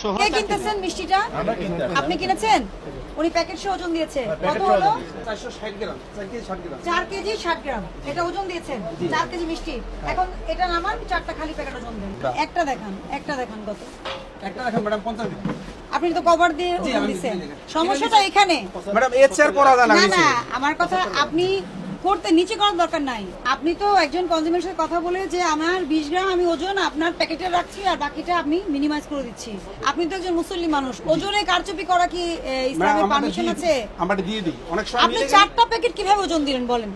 সহ কে কিনতেছেন মিষ্টিটা? আমরা কিনতে আসি। আপনি কিনেছেন? উনি প্যাকেট সহ ওজন দিয়েছে। কত হলো? চারশো ষাট গ্রাম চার কেজি ষাট গ্রাম। এটা ওজন দিয়েছেন? কেজি মিষ্টি। এখন এটা নামান চারটা খালি প্যাকেট ওজন দেন। একটা দেখান একটা দেখান কত। একটা ম্যাডাম আপনি তো কভার দিয়ে। সমস্যাটা এখানে। ম্যাডাম এর চেয়ার করা যায় না না না আমার কথা আপনি করতে নিচে করার দরকার নাই। আপনি তো একজন কনজিউমারের সাথে কথা বলে যে আমার বিশ গ্রাম আমি ওজন আপনার প্যাকেটে রাখছি আর বাকিটা আমি মিনিমাইজ করে দিচ্ছি। আপনি তো একজন মুসলিম মানুষ। ওজনে কারচুপি করা কি ইসলামের পারমিশন আছে। আমরা দিয়ে দিই অনেক সময় আপনি চারটা প্যাকেট কীভাবে ওজন দিলেন বলেন?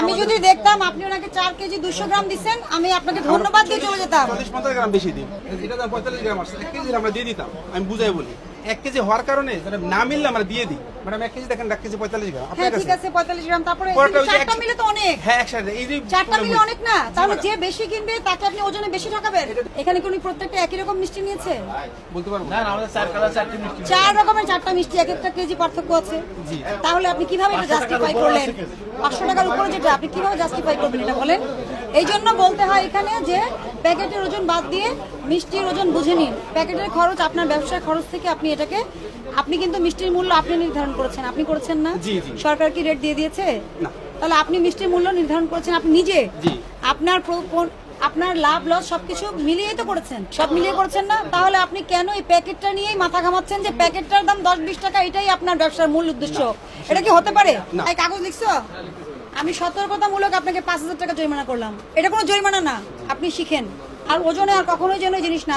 আমি যদি দেখতাম আপনি ওনাকে চার কেজি দুশো গ্রাম দিচ্ছেন আমি আপনাকে ধন্যবাদ দিয়ে চলে যেতাম। চল্লিশ পঞ্চাশ গ্রাম বেশি দিই এটা পঁয়তাল্লিশ গ্রাম আসছে এক কেজি আমরা দিয়ে দিতাম। আমি বুঝাই বলি। এক কেজি হওয়ার কারণে না মিললে আমরা দিয়ে দিই। ম্যাডাম এক কেজি দেখেন এক কেজি পঁয়তাল্লিশ গ্রাম। হ্যাঁ ঠিক আছে পঁয়তাল্লিশ গ্রাম। তারপরে চারটা মিলে তো অনেক। হ্যাঁ একসাথে এই যে চারটা মিলে অনেক না। তাহলে যে বেশি কিনবে তাকে আপনি ওজনে বেশি ঠকাবেন? এখানে কি প্রত্যেকটা একই রকম মিষ্টি নিয়েছে? বলতে পারব না। না আমাদের চার কালার চারটি মিষ্টি চার রকমের চারটা মিষ্টি এক একটা কেজি পার্থক্য আছে। তাহলে আপনি কীভাবে এটা জাস্টিফাই করলেন? পাঁচশো টাকার উপরে যেটা আপনি কীভাবে জাস্টিফাই করবেন এটা বলেন? এই জন্য বলতে হয় এখানে যে প্যাকেটের ওজন বাদ দিয়ে মিষ্টির ওজন বুঝে নিন। প্যাকেটের খরচ আপনার ব্যবসার খরচ থেকে আপনি এটাকে আপনি কিন্তু মিষ্টির মূল্য আপনি নির্ধারণ করেছেন আপনি করেছেন না। সরকার কি রেট দিয়ে দিয়েছে? তাহলে আপনি মিষ্টির মূল্য নির্ধারণ করেছেন আপনি নিজে? আপনার আপনার লাভ লস সবকিছু মিলিয়েই তো করেছেন। সব মিলিয়ে করেছেন না? তাহলে আপনি কেন এই প্যাকেটটা নিয়েই মাথা ঘামাচ্ছেন যে প্যাকেটটার দাম দশ বিশ টাকা? এটাই আপনার ব্যবসার মূল উদ্দেশ্য। এটা কি হতে পারে। এই কাগজ লিখছো? আমি সতর্কতামূলক আপনাকে পাঁচ হাজার টাকা জরিমানা করলাম। এটা কোনো জরিমানা না। আপনি শিখেন। আর ওজনে আর কখনোই যেন জিনিস না